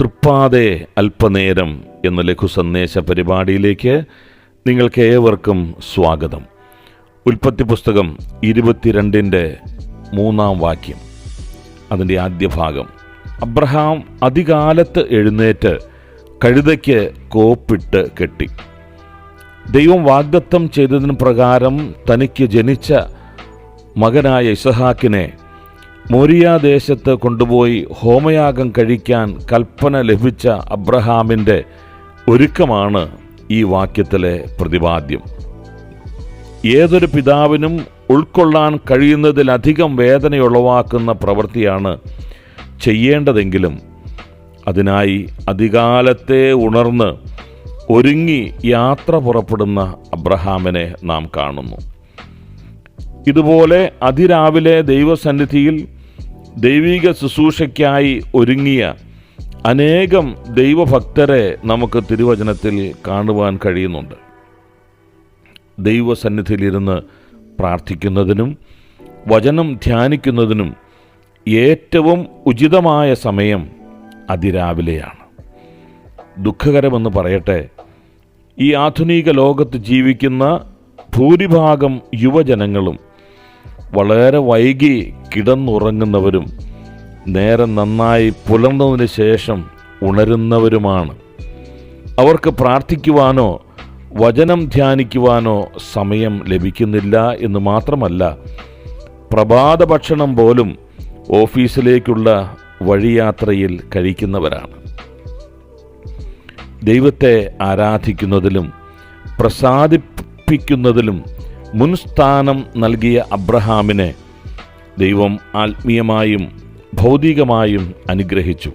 തൃപ്പാതെ അല്പനേരം എന്ന ലഘു സന്ദേശ പരിപാടിയിലേക്ക് നിങ്ങൾക്ക് ഏവർക്കും സ്വാഗതം. ഉൽപ്പത്തി പുസ്തകം ഇരുപത്തിരണ്ടിന്റെ മൂന്നാം വാക്യം. അതിന്റെ ആദ്യ ഭാഗം. അബ്രഹാം അതികാലത്ത് എഴുന്നേറ്റ് കഴുതയ്ക്ക് കോപ്പിട്ട് കെട്ടി. ദൈവം വാഗ്ദത്തം ചെയ്തതിന് പ്രകാരം തനിക്ക് ജനിച്ച മകനായ ഇസഹാക്കിനെ മോരിയാദേശത്ത് കൊണ്ടുപോയി ഹോമയാഗം കഴിക്കാൻ കൽപ്പന ലഭിച്ച അബ്രഹാമിന്റെ ഒരുക്കമാണ് ഈ വാക്യത്തിലെ പ്രതിപാദ്യം. ഏതൊരു പിതാവിനും ഉൾക്കൊള്ളാൻ കഴിയുന്നതിലധികം വേദനയുളവാക്കുന്ന പ്രവൃത്തിയാണ് ചെയ്യേണ്ടതെങ്കിലും അതിനായി അധികാലത്തെ ഉണർന്ന് ഒരുങ്ങി യാത്ര പുറപ്പെടുന്ന അബ്രഹാമിനെ നാം കാണുന്നു. ഇതുപോലെ അതിരാവിലെ ദൈവസന്നിധിയിൽ ദൈവിക ശുശ്രൂഷയ്ക്കായി ഒരുങ്ങിയ അനേകം ദൈവഭക്തരെ നമുക്ക് തിരുവചനത്തിൽ കാണുവാൻ കഴിയുന്നുണ്ട്. ദൈവസന്നിധിയിലിരുന്ന് പ്രാർത്ഥിക്കുന്നതിനും വചനം ധ്യാനിക്കുന്നതിനും ഏറ്റവും ഉചിതമായ സമയം അതിരാവിലെയാണ്. ദുഃഖകരമെന്ന് പറയട്ടെ ഈ ആധുനിക ലോകത്ത് ജീവിക്കുന്ന ഭൂരിഭാഗം യുവജനങ്ങളും വളരെ വൈകി കിടന്നുറങ്ങുന്നവരും നേരം നന്നായി പുലർന്നതിന് ശേഷം ഉണരുന്നവരുമാണ്. അവർക്ക് പ്രാർത്ഥിക്കുവാനോ വചനം ധ്യാനിക്കുവാനോ സമയം ലഭിക്കുന്നില്ല എന്ന് മാത്രമല്ല പ്രഭാത ഭക്ഷണം പോലും ഓഫീസിലേക്കുള്ള വഴിയാത്രയിൽ കഴിക്കുന്നവരാണ്. ദൈവത്തെ ആരാധിക്കുന്നതിലും പ്രസാദിപ്പിക്കുന്നതിലും മുൻസ്ഥാനം നൽകിയ അബ്രഹാമിനെ ദൈവം ആത്മീയമായും ഭൗതികമായും അനുഗ്രഹിച്ചു.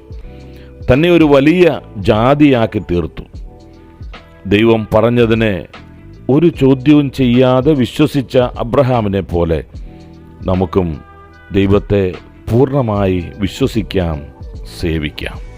തന്നെ ഒരു വലിയ ജാതിയാക്കി തീർത്തു. ദൈവം പറഞ്ഞതിനെ ഒരു ചോദ്യവും ചെയ്യാതെ വിശ്വസിച്ച അബ്രഹാമിനെ പോലെ നമുക്കും ദൈവത്തെ പൂർണമായി വിശ്വസിക്കാം സേവിക്കാം.